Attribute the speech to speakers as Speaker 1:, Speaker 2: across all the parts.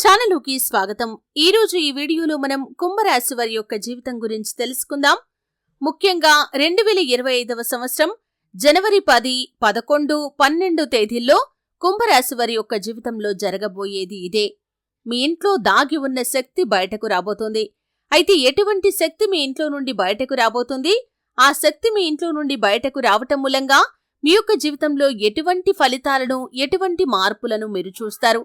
Speaker 1: ఛానల్లోకి స్వాగతం. ఈ రోజు ఈ వీడియోలో మనం కుంభరాశి వారి యొక్క జీవితం గురించి తెలుసుకుందాం. ముఖ్యంగా రెండు వేల ఇరవై ఐదవ సంవత్సరం జనవరి పది పదకొండు పన్నెండు తేదీల్లో కుంభరాశి వారి యొక్క జీవితంలో జరగబోయేది ఇదే. మీ ఇంట్లో దాగి ఉన్న శక్తి బయటకు రాబోతోంది. అయితే ఎటువంటి శక్తి మీ ఇంట్లో నుండి బయటకు రాబోతుంది? ఆ శక్తి మీ ఇంట్లో నుండి బయటకు రావటం మూలంగా మీ యొక్క జీవితంలో ఎటువంటి ఫలితాలను ఎటువంటి మార్పులను మీరు చూస్తారు?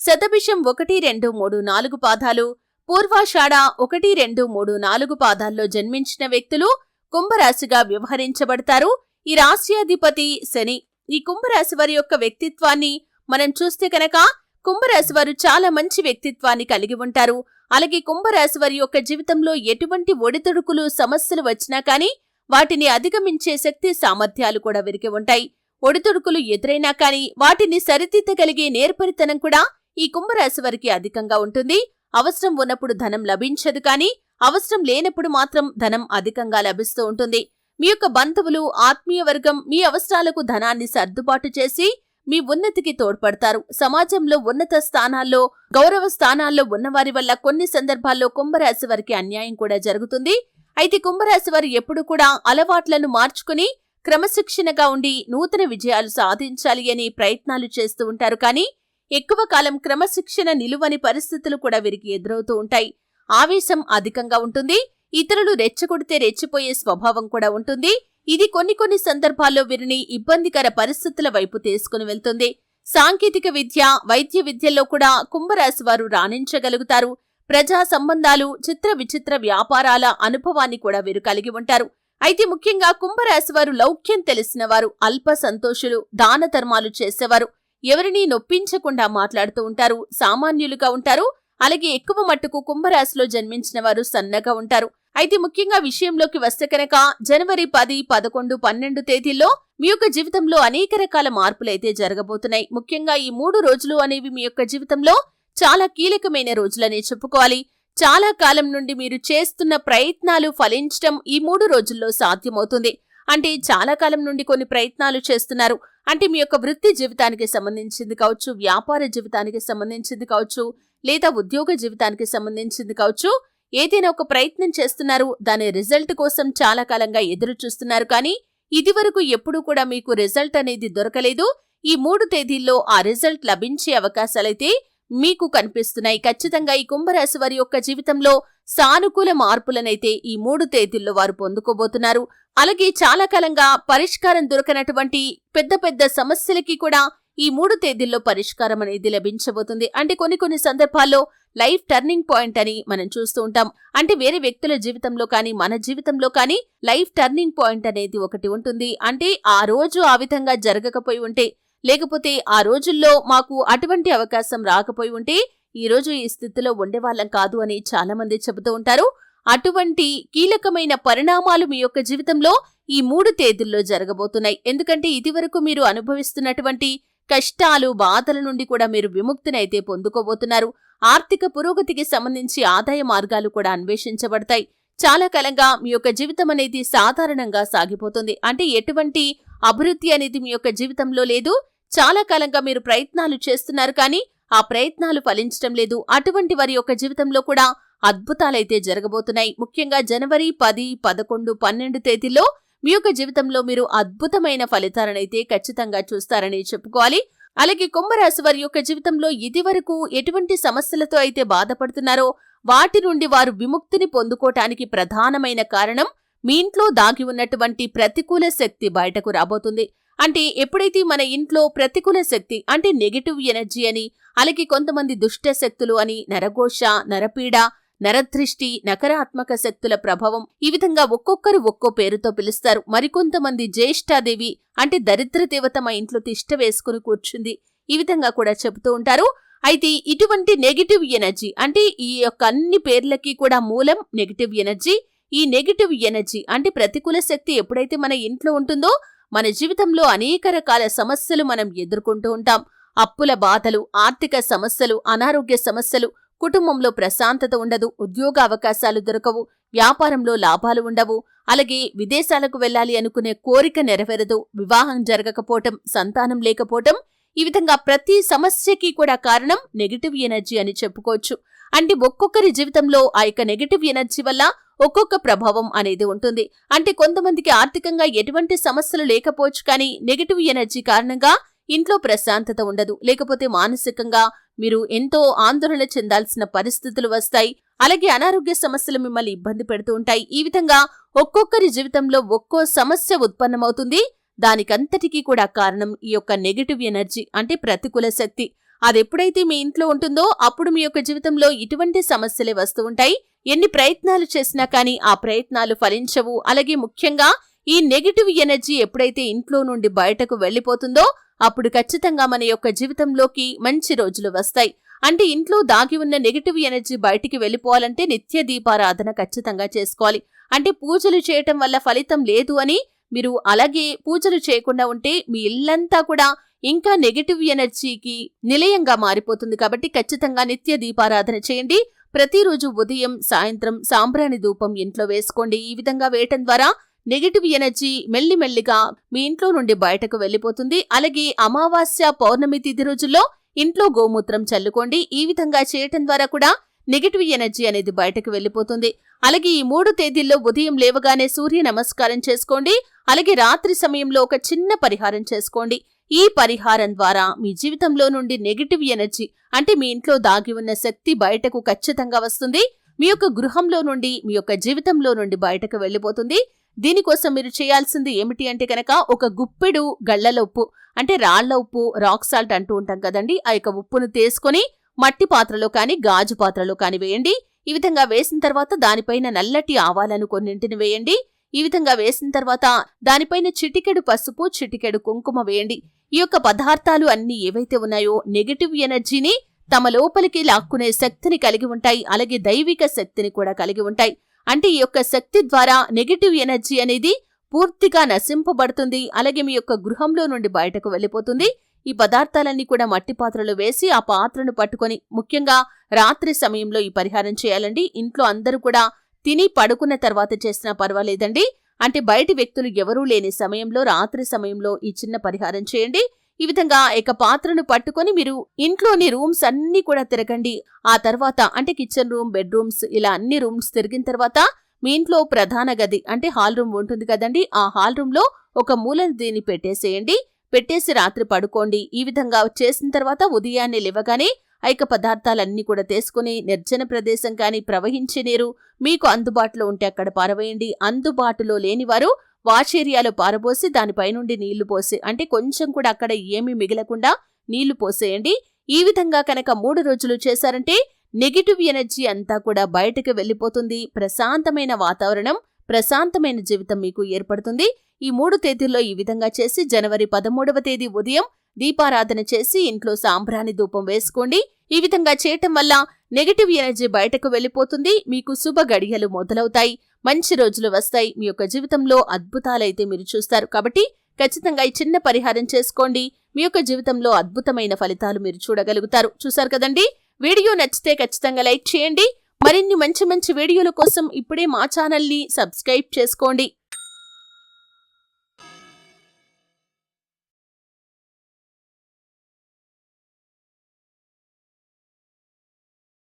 Speaker 1: శతభిషం ఒకటి రెండు మూడు నాలుగు పాదాలు పూర్వాషాఢ ఒకటి రెండు మూడు నాలుగు పాదాల్లో జన్మించిన వ్యక్తులు కుంభరాశిగా వ్యవహరించబడతారు. ఈ రాశ్యాధిపతి శని. ఈ కుంభరాశి వారి యొక్క వ్యక్తిత్వాన్ని మనం చూస్తే కనుక కుంభరాశి వారు చాలా మంచి వ్యక్తిత్వాన్ని కలిగి ఉంటారు. అలాగే కుంభరాశి వారి యొక్క జీవితంలో ఎటువంటి ఒడిదుడుకులు సమస్యలు వచ్చినా కానీ వాటిని అధిగమించే శక్తి సామర్థ్యాలు కూడా విరిగి ఉంటాయి. ఒడిదుడుకులు ఎదురైనా కానీ వాటిని సరిదిద్దగలిగే నేర్పరితనం కూడా ఈ కుంభరాశి వారికి అధికంగా ఉంటుంది. అవసరం ఉన్నప్పుడు ధనం లభించదు కానీ అవసరం లేనప్పుడు మాత్రం ధనం అధికంగా లభిస్తూ ఉంటుంది. మీ యొక్క బంధువులు ఆత్మీయ వర్గం మీ అవసరాలకు ధనాన్ని సర్దుబాటు చేసి మీ ఉన్నతికి తోడ్పడతారు. సమాజంలో ఉన్నత స్థానాల్లో గౌరవ స్థానాల్లో ఉన్నవారి వల్ల కొన్ని సందర్భాల్లో కుంభరాశి వారికి అన్యాయం కూడా జరుగుతుంది. అయితే కుంభరాశి వారు ఎప్పుడు కూడా అలవాట్లను మార్చుకుని క్రమశిక్షణగా ఉండి నూతన విజయాలు సాధించాలి అని ప్రయత్నాలు చేస్తూ ఉంటారు. కానీ ఎక్కువ కాలం క్రమశిక్షణ నిలువని పరిస్థితులు కూడా వీరికి ఎదురవుతూ ఉంటాయి. ఆవేశం అధికంగా ఉంటుంది. ఇతరులు రెచ్చగొడితే రెచ్చిపోయే స్వభావం కూడా ఉంటుంది. ఇది కొన్ని కొన్ని సందర్భాల్లో వీరిని ఇబ్బందికర పరిస్థితుల వైపు తీసుకుని వెళ్తుంది. సాంకేతిక విద్య వైద్య విద్యల్లో కూడా కుంభరాశి వారు రాణించగలుగుతారు. ప్రజా సంబంధాలు చిత్ర విచిత్ర వ్యాపారాల అనుభవాన్ని కూడా వీరు కలిగి ఉంటారు. అయితే ముఖ్యంగా కుంభరాశి వారు లౌక్యం తెలిసిన వారు అల్ప సంతోషులు దాన ధర్మాలు చేసేవారు. ఎవరినీ నొప్పించకుండా మాట్లాడుతూ ఉంటారు సామాన్యులుగా ఉంటారు. అలాగే ఎక్కువ మట్టుకు కుంభరాశిలో జన్మించిన వారు సన్నగా ఉంటారు. అయితే ముఖ్యంగా విషయంలోకి వస్తే కనుక జనవరి పది పదకొండు పన్నెండు తేదీల్లో మీ యొక్క జీవితంలో అనేక రకాల మార్పులైతే జరగబోతున్నాయి. ముఖ్యంగా ఈ మూడు రోజులు అనేవి మీ యొక్క జీవితంలో చాలా కీలకమైన రోజులనే చెప్పుకోవాలి. చాలా కాలం నుండి మీరు చేస్తున్న ప్రయత్నాలు ఫలించడం ఈ మూడు రోజుల్లో సాధ్యమవుతుంది. అంటే చాలా కాలం నుండి కొన్ని ప్రయత్నాలు చేస్తున్నారు. అంటే మీ యొక్క వృత్తి జీవితానికి సంబంధించింది కావచ్చు వ్యాపార జీవితానికి సంబంధించింది కావచ్చు లేదా ఉద్యోగ జీవితానికి సంబంధించింది కావచ్చు ఏదైనా ఒక ప్రయత్నం చేస్తున్నారు దాని రిజల్ట్ కోసం చాలా కాలంగా ఎదురు చూస్తున్నారు కానీ ఇదివరకు ఎప్పుడూ కూడా మీకు రిజల్ట్ అనేది దొరకలేదు. ఈ మూడు తేదీల్లో ఆ రిజల్ట్ లభించే అవకాశాలైతే మీకు కనిపిస్తున్నాయి. ఖచ్చితంగా ఈ కుంభరాశి వారి యొక్క జీవితంలో సానుకూల మార్పులనైతే ఈ మూడు తేదీల్లో వారు పొందుకోబోతున్నారు. అలాగే చాలా కాలంగా పరిష్కారం దొరకనటువంటి పెద్ద పెద్ద సమస్యలకి కూడా ఈ మూడు తేదీల్లో పరిష్కారం అనేది లభించబోతుంది. అంటే కొన్ని కొన్ని సందర్భాల్లో లైఫ్ టర్నింగ్ పాయింట్ అని మనం చూస్తూ ఉంటాం. అంటే వేరే వ్యక్తుల జీవితంలో కానీ మన జీవితంలో కానీ లైఫ్ టర్నింగ్ పాయింట్ అనేది ఒకటి ఉంటుంది. అంటే ఆ రోజు ఆ విధంగా జరగకపోయి ఉంటే లేకపోతే ఆ రోజుల్లో మాకు అటువంటి అవకాశం రాకపోయి ఉంటే ఈ రోజు ఈ స్థితిలో ఉండేవాళ్ళం కాదు అని చాలామంది చెబుతూ ఉంటారు. అటువంటి కీలకమైన పరిణామాలు మీ యొక్క జీవితంలో ఈ మూడు తేదీల్లో జరగబోతున్నాయి. ఎందుకంటే ఇదివరకు మీరు అనుభవిస్తున్నటువంటి కష్టాలు బాధల నుండి కూడా మీరు విముక్తినైతే పొందుకోబోతున్నారు. ఆర్థిక పురోగతికి సంబంధించి ఆదాయ మార్గాలు కూడా అన్వేషించబడతాయి. చాలా కాలంగా మీ యొక్క జీవితం అనేది సాధారణంగా సాగిపోతుంది. అంటే ఎటువంటి అభివృద్ధి అనేది మీ యొక్క జీవితంలో లేదు. చాలా కాలంగా మీరు ప్రయత్నాలు చేస్తున్నారు కానీ ఆ ప్రయత్నాలు ఫలించడం లేదు. అటువంటి వారి యొక్క జీవితంలో కూడా అద్భుతాలైతే జరగబోతున్నాయి. ముఖ్యంగా జనవరి పది పదకొండు పన్నెండు తేదీల్లో మీ యొక్క జీవితంలో మీరు అద్భుతమైన ఫలితాలనైతే ఖచ్చితంగా చూస్తారని చెప్పుకోవాలి. అలాగే కుంభరాశి వారి యొక్క జీవితంలో ఇదివరకు ఎటువంటి సమస్యలతో అయితే బాధపడుతున్నారో వాటి నుండి వారు విముక్తిని పొందుకోటానికి ప్రధానమైన కారణం మీ ఇంట్లో దాగి ఉన్నటువంటి ప్రతికూల శక్తి బయటకు రాబోతుంది. అంటే ఎప్పుడైతే మన ఇంట్లో ప్రతికూల శక్తి అంటే నెగిటివ్ ఎనర్జీ అని అలాగే కొంతమంది దుష్ట శక్తులు అని నరఘోష నరపీడ నరదృష్టి నకరాత్మక శక్తుల ప్రభావం ఈ విధంగా ఒక్కొక్కరు ఒక్కో పేరుతో పిలుస్తారు. మరికొంతమంది జ్యేష్ఠాదేవి అంటే దరిద్ర దేవత మా ఇంట్లో తిష్ట వేసుకుని కూర్చుంది. ఈ విధంగా కూడా చెబుతూ ఉంటారు. అయితే ఇటువంటి నెగిటివ్ ఎనర్జీ అంటే ఈ యొక్క అన్ని పేర్లకి కూడా మూలం నెగిటివ్ ఎనర్జీ ఈ నెగిటివ్ ఎనర్జీ అంటే ప్రతికూల శక్తి ఎప్పుడైతే మన ఇంట్లో ఉంటుందో మన జీవితంలో అనేక రకాల సమస్యలు మనం ఎదుర్కొంటూ ఉంటాం. అప్పుల బాధలు ఆర్థిక సమస్యలు అనారోగ్య సమస్యలు కుటుంబంలో ప్రశాంతత ఉండదు ఉద్యోగ అవకాశాలు దొరకవు వ్యాపారంలో లాభాలు ఉండవు. అలాగే విదేశాలకు వెళ్ళాలి అనుకునే కోరిక నెరవేరదు వివాహం జరగకపోవటం సంతానం లేకపోవటం ఈ విధంగా ప్రతి సమస్యకి కూడా కారణం నెగిటివ్ ఎనర్జీ అని చెప్పుకోవచ్చు. అంటే ఒక్కొక్కరి జీవితంలో ఆ యొక్క నెగిటివ్ ఎనర్జీ వల్ల ఒక్కొక్క ప్రభావం అనేది ఉంటుంది. అంటే కొంతమందికి ఆర్థికంగా ఎటువంటి సమస్యలు లేకపోవచ్చు కానీ నెగిటివ్ ఎనర్జీ కారణంగా ఇంట్లో ప్రశాంతత ఉండదు. లేకపోతే మానసికంగా మీరు ఎంతో ఆందోళన చెందాల్సిన పరిస్థితులు వస్తాయి. అలాగే అనారోగ్య సమస్యలు మిమ్మల్ని ఇబ్బంది పెడుతూ ఉంటాయి. ఈ విధంగా ఒక్కొక్కరి జీవితంలో ఒక్కో సమస్య ఉత్పన్నమవుతుంది. దానికంతటికీ కూడా కారణం ఈ యొక్క నెగిటివ్ ఎనర్జీ అంటే ప్రతికూల శక్తి. అదెప్పుడైతే మీ ఇంట్లో ఉంటుందో అప్పుడు మీ యొక్క జీవితంలో ఇటువంటి సమస్యలే వస్తూ ఉంటాయి. ఎన్ని ప్రయత్నాలు చేసినా కానీ ఆ ప్రయత్నాలు ఫలించవు. అలాగే ముఖ్యంగా ఈ నెగిటివ్ ఎనర్జీ ఎప్పుడైతే ఇంట్లో నుండి బయటకు వెళ్ళిపోతుందో అప్పుడు ఖచ్చితంగా మన యొక్క జీవితంలోకి మంచి రోజులు వస్తాయి. అంటే ఇంట్లో దాగి ఉన్న నెగిటివ్ ఎనర్జీ బయటికి వెళ్ళిపోవాలంటే నిత్య దీపారాధన ఖచ్చితంగా చేసుకోవాలి. అంటే పూజలు చేయటం వల్ల ఫలితం లేదు అని మీరు అలాగే పూజలు చేయకుండా ఉంటే మీ ఇల్లంతా కూడా ఇంకా నెగటివ్ ఎనర్జీకి నిలయంగా మారిపోతుంది కాబట్టి ఖచ్చితంగా నిత్య దీపారాధన చేయండి. ప్రతిరోజు ఉదయం సాయంత్రం సాంబ్రాణి ధూపం ఇంట్లో వేసుకోండి. ఈ విధంగా వేయటం ద్వారా నెగిటివ్ ఎనర్జీ మెల్లిమెల్లిగా మీ ఇంట్లో నుండి బయటకు వెళ్ళిపోతుంది. అలాగే అమావాస్య పౌర్ణమి తిథి రోజుల్లో ఇంట్లో గోమూత్రం చల్లుకోండి. ఈ విధంగా చేయటం ద్వారా కూడా నెగిటివ్ ఎనర్జీ అనేది బయటకు వెళ్ళిపోతుంది. అలాగే ఈ మూడు తేదీల్లో ఉదయం లేవగానే సూర్య నమస్కారం చేసుకోండి. అలాగే రాత్రి సమయంలో ఒక చిన్న పరిహారం చేసుకోండి. ఈ పరిహారం ద్వారా మీ జీవితంలో నుండి నెగిటివ్ ఎనర్జీ అంటే మీ ఇంట్లో దాగి ఉన్న శక్తి బయటకు ఖచ్చితంగా వస్తుంది. మీ యొక్క గృహంలో నుండి మీ యొక్క జీవితంలో నుండి బయటకు వెళ్ళిపోతుంది. దీనికోసం మీరు చేయాల్సింది ఏమిటి అంటే కనుక ఒక గుప్పెడు గళ్ళల ఉప్పు అంటే రాళ్ళ ఉప్పు రాక్ సాల్ట్ అంటూ ఉంటాం కదండి. ఆ యొక్క ఉప్పును తీసుకొని మట్టి పాత్రలో కానీ గాజు పాత్రలో కానీ వేయండి. ఈ విధంగా వేసిన తర్వాత దానిపైన నల్లటి ఆవాలను కొన్నింటిని వేయండి. ఈ విధంగా వేసిన తర్వాత దానిపైన చిటికెడు పసుపు చిటికెడు కుంకుమ వేయండి. ఈ యొక్క పదార్థాలు అన్ని ఏవైతే ఉన్నాయో నెగటివ్ ఎనర్జీని తమ లోపలికి లాక్కునే శక్తిని కలిగి ఉంటాయి. అలాగే దైవిక శక్తిని కూడా కలిగి ఉంటాయి. అంటే ఈ యొక్క శక్తి ద్వారా నెగటివ్ ఎనర్జీ అనేది పూర్తిగా నశింపబడుతుంది. అలాగే మీ యొక్క గృహంలో నుండి బయటకు వెళ్ళిపోతుంది. ఈ పదార్థాలన్నీ కూడా మట్టి పాత్రలో వేసి ఆ పాత్రను పట్టుకొని ముఖ్యంగా రాత్రి సమయంలో ఈ పరిహారం చేయాలండి. ఇంట్లో అందరూ కూడా తిని పడుకున్న తర్వాత చేసినా పర్వాలేదండి. అంటే బయటి వ్యక్తులు ఎవరూ లేని సమయంలో రాత్రి సమయంలో ఈ చిన్న పరిహారం చేయండి. ఈ విధంగా ఇక పాత్రను పట్టుకొని మీరు ఇంట్లోని రూమ్స్ అన్ని కూడా తిరగండి. ఆ తర్వాత అంటే కిచెన్ రూమ్ బెడ్రూమ్స్ ఇలా అన్ని రూమ్స్ తిరిగిన తర్వాత మీ ఇంట్లో ప్రధాన గది అంటే హాల్ రూమ్ ఉంటుంది కదండి. ఆ హాల్ రూమ్లో ఒక మూల దీన్ని పెట్టేసేయండి. పెట్టేసి రాత్రి పడుకోండి. ఈ విధంగా చేసిన తర్వాత ఉదయాన్నే లేవగానే ఐక పదార్థాలన్నీ కూడా తీసుకుని నిర్జన ప్రదేశం కానీ ప్రవహించే నీరు మీకు అందుబాటులో ఉంటే అక్కడ పారవేయండి. అందుబాటులో లేనివారు వాష్ ఏరియాలో పారబోసి దానిపై నుండి నీళ్ళు పోసి అంటే కొంచెం కూడా అక్కడ ఏమీ మిగలకుండా నీళ్ళు పోసేయండి. ఈ విధంగా కనుక మూడు రోజులు చేశారంటే నెగిటివ్ ఎనర్జీ అంతా కూడా బయటకు వెళ్ళిపోతుంది. ప్రశాంతమైన వాతావరణం ప్రశాంతమైన జీవితం మీకు ఏర్పడుతుంది. ఈ మూడు తేదీల్లో ఈ విధంగా చేసి జనవరి పదమూడవ తేదీ ఉదయం దీపారాధన చేసి ఇంట్లో సాంబ్రాణి ధూపం వేసుకోండి. ఈ విధంగా చేయటం వల్ల నెగటివ్ ఎనర్జీ బయటకు వెళ్ళిపోతుంది. మీకు శుభ గడియలు మొదలవుతాయి. మంచి రోజులు వస్తాయి. మీ యొక్క జీవితంలో అద్భుతాలైతే మీరు చూస్తారు. కాబట్టి ఖచ్చితంగా ఈ చిన్న పరిహారం చేసుకోండి. మీ యొక్క జీవితంలో అద్భుతమైన ఫలితాలు మీరు చూడగలుగుతారు. చూసారు కదండి? వీడియో నచ్చితే ఖచ్చితంగా లైక్ చేయండి. మరిన్ని మంచి మంచి వీడియోల కోసం ఇప్పుడే మా ఛానల్ని సబ్స్క్రైబ్ చేసుకోండి.